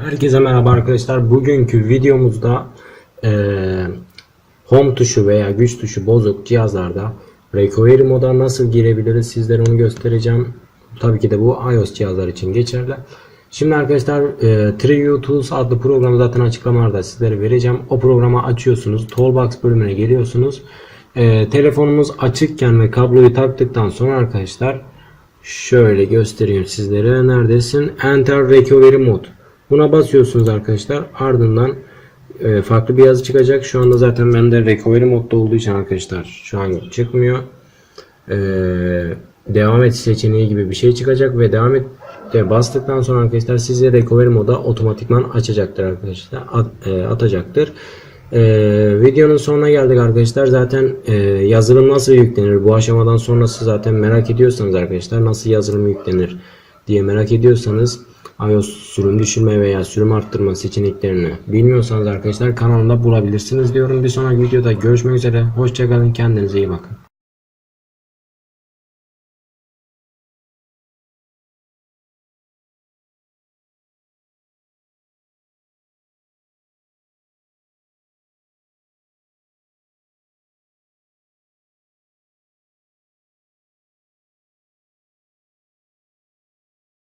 Herkese merhaba arkadaşlar. Bugünkü videomuzda eee, home tuşu veya güç tuşu bozuk cihazlarda recovery moda nasıl girebiliriz sizlere onu göstereceğim. Tabii ki de bu iOS cihazlar için geçerli. Şimdi arkadaşlar eee Trio Tools adlı programı zaten açıklamalarda sizlere vereceğim. O programı açıyorsunuz. Toolbox bölümüne geliyorsunuz. Eee, telefonumuz açıkken ve kabloyu taktıktan sonra arkadaşlar Şöyle göstereyim sizlere. Neredesin? Enter Recovery Mode. Buna basıyorsunuz arkadaşlar. Ardından e, farklı bir yazı çıkacak. Şu anda zaten bende Recovery modda olduğu için arkadaşlar şu an çıkmıyor. E, devam et seçeneği gibi bir şey çıkacak ve devam et de bastıktan sonra arkadaşlar size Recovery moda otomatikman açacaktır arkadaşlar. At- e, atacaktır. Ee, videonun sonuna geldik arkadaşlar. Zaten e, yazılım nasıl yüklenir? Bu aşamadan sonrası zaten merak ediyorsanız arkadaşlar nasıl yazılım yüklenir diye merak ediyorsanız iOS sürüm düşürme veya sürüm arttırma seçeneklerini bilmiyorsanız arkadaşlar kanalımda bulabilirsiniz diyorum. Bir sonraki videoda görüşmek üzere. Hoşçakalın. Kendinize iyi bakın.